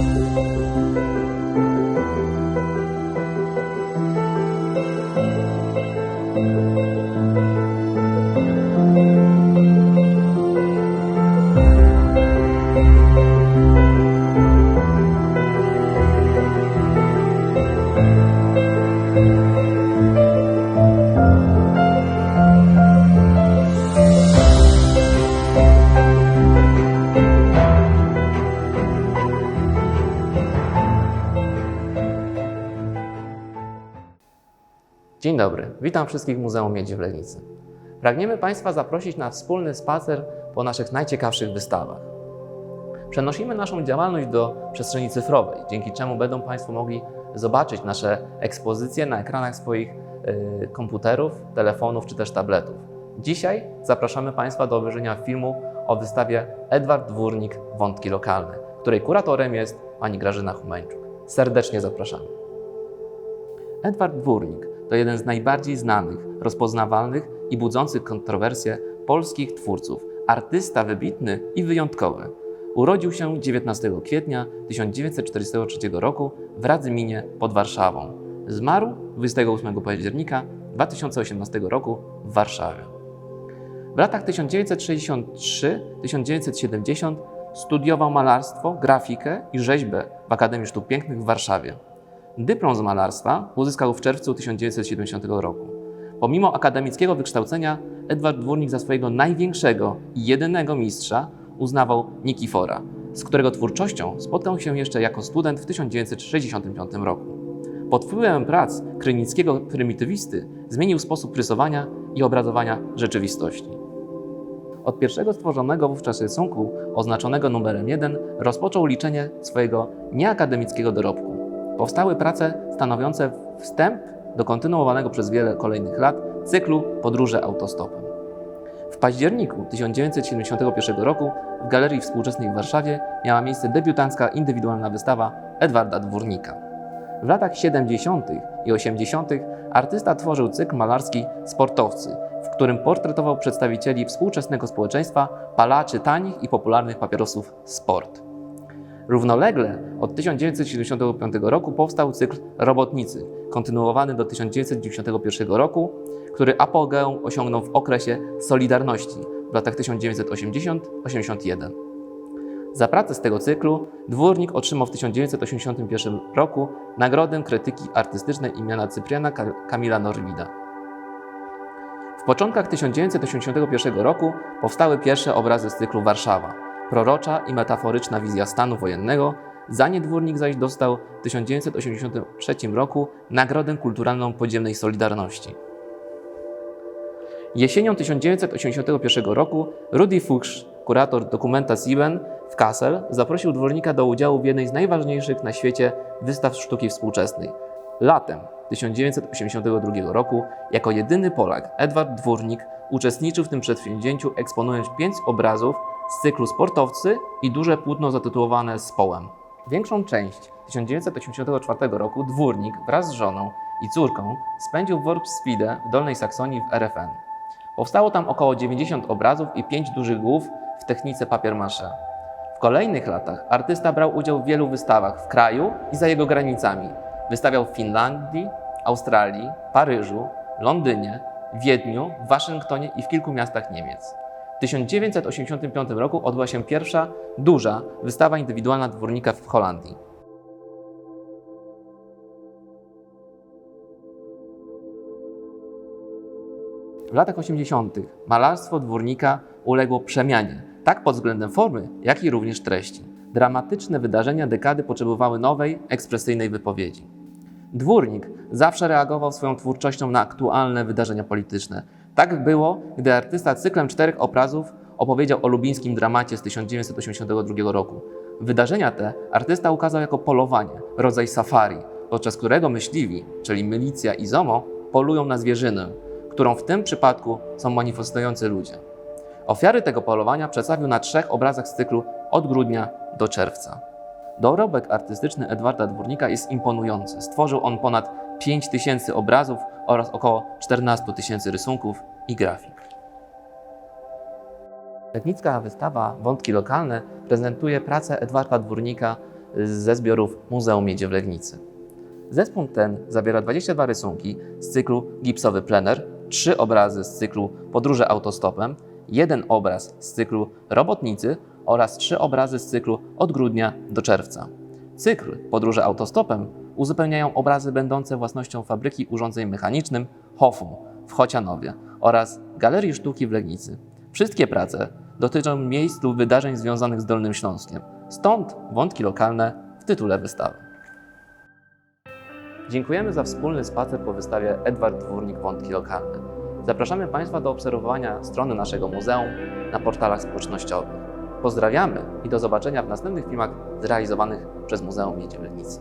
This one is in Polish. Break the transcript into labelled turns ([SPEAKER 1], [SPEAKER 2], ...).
[SPEAKER 1] 嗯。Dzień dobry, witam wszystkich w Muzeum Miedzi w Legnicy. Pragniemy Państwa zaprosić na wspólny spacer po naszych najciekawszych wystawach. Przenosimy naszą działalność do przestrzeni cyfrowej, dzięki czemu będą Państwo mogli zobaczyć nasze ekspozycje na ekranach swoich y, komputerów, telefonów czy też tabletów. Dzisiaj zapraszamy Państwa do obejrzenia filmu o wystawie Edward Dwórnik Wątki Lokalne, której kuratorem jest pani Grażyna Humeńczuk. Serdecznie zapraszamy. Edward Dwórnik to jeden z najbardziej znanych, rozpoznawalnych i budzących kontrowersje polskich twórców, artysta wybitny i wyjątkowy. Urodził się 19 kwietnia 1943 roku w Radzyminie pod Warszawą. Zmarł 28 października 2018 roku w Warszawie. W latach 1963-1970 studiował malarstwo, grafikę i rzeźbę w Akademii Sztuk Pięknych w Warszawie. Dyplom z malarstwa uzyskał w czerwcu 1970 roku. Pomimo akademickiego wykształcenia, Edward Dwórnik za swojego największego i jedynego mistrza uznawał Nikifora, z którego twórczością spotkał się jeszcze jako student w 1965 roku. Pod wpływem prac krynickiego prymitywisty zmienił sposób rysowania i obrazowania rzeczywistości. Od pierwszego stworzonego wówczas rysunku, oznaczonego numerem 1, rozpoczął liczenie swojego nieakademickiego dorobku. Powstały prace stanowiące wstęp do kontynuowanego przez wiele kolejnych lat cyklu Podróże autostopem. W październiku 1971 roku w Galerii Współczesnej w Warszawie miała miejsce debiutancka indywidualna wystawa Edwarda Dwórnika. W latach 70. i 80. artysta tworzył cykl malarski Sportowcy, w którym portretował przedstawicieli współczesnego społeczeństwa, palaczy tanich i popularnych papierosów Sport. Równolegle od 1975 roku powstał cykl Robotnicy, kontynuowany do 1991 roku, który apogeum osiągnął w okresie Solidarności w latach 1980-81. Za pracę z tego cyklu Dwórnik otrzymał w 1981 roku Nagrodę Krytyki Artystycznej imienia Cypriana Ka- Kamila Norwida. W początkach 1981 roku powstały pierwsze obrazy z cyklu Warszawa, prorocza i metaforyczna wizja stanu wojennego, za nie zaś dostał w 1983 roku Nagrodę Kulturalną Podziemnej Solidarności. Jesienią 1981 roku Rudi Fuchs, kurator dokumenta Sieben w Kassel, zaprosił Dwórnika do udziału w jednej z najważniejszych na świecie wystaw sztuki współczesnej. Latem 1982 roku jako jedyny Polak Edward Dwórnik uczestniczył w tym przedsięwzięciu eksponując pięć obrazów z cyklu Sportowcy i duże płótno zatytułowane Społem. Większą część 1984 roku Dwórnik wraz z żoną i córką spędził w Worpswede w Dolnej Saksonii w RFN. Powstało tam około 90 obrazów i 5 dużych głów w technice papier-mâché. W kolejnych latach artysta brał udział w wielu wystawach w kraju i za jego granicami. Wystawiał w Finlandii, Australii, Paryżu, Londynie, Wiedniu, Waszyngtonie i w kilku miastach Niemiec. W 1985 roku odbyła się pierwsza, duża wystawa indywidualna dwórnika w Holandii. W latach 80. malarstwo dwórnika uległo przemianie, tak pod względem formy, jak i również treści. Dramatyczne wydarzenia dekady potrzebowały nowej, ekspresyjnej wypowiedzi. Dwórnik zawsze reagował swoją twórczością na aktualne wydarzenia polityczne. Tak było, gdy artysta cyklem czterech obrazów opowiedział o lubińskim dramacie z 1982 roku. Wydarzenia te artysta ukazał jako polowanie, rodzaj safari, podczas którego myśliwi, czyli milicja i ZOMO, polują na zwierzynę, którą w tym przypadku są manifestujący ludzie. Ofiary tego polowania przedstawił na trzech obrazach z cyklu od grudnia do czerwca. Dorobek artystyczny Edwarda Dwórnika jest imponujący. Stworzył on ponad 5 tysięcy obrazów oraz około 14 tysięcy rysunków i grafik. Legnicka wystawa Wątki lokalne prezentuje pracę Edwarda Dwórnika ze zbiorów Muzeum Miedzi w Legnicy. Zespół ten zawiera 22 rysunki z cyklu Gipsowy plener, 3 obrazy z cyklu Podróże autostopem, jeden obraz z cyklu Robotnicy oraz 3 obrazy z cyklu Od grudnia do czerwca. Cykl Podróże autostopem uzupełniają obrazy będące własnością fabryki urządzeń mechanicznym Hofum w Chocianowie oraz Galerii Sztuki w Legnicy. Wszystkie prace dotyczą miejsc lub wydarzeń związanych z Dolnym Śląskiem, stąd wątki lokalne w tytule wystawy. Dziękujemy za wspólny spacer po wystawie Edward Dwórnik Wątki Lokalne. Zapraszamy Państwa do obserwowania strony naszego muzeum na portalach społecznościowych. Pozdrawiamy i do zobaczenia w następnych filmach zrealizowanych przez Muzeum Miedzi w Legnicy.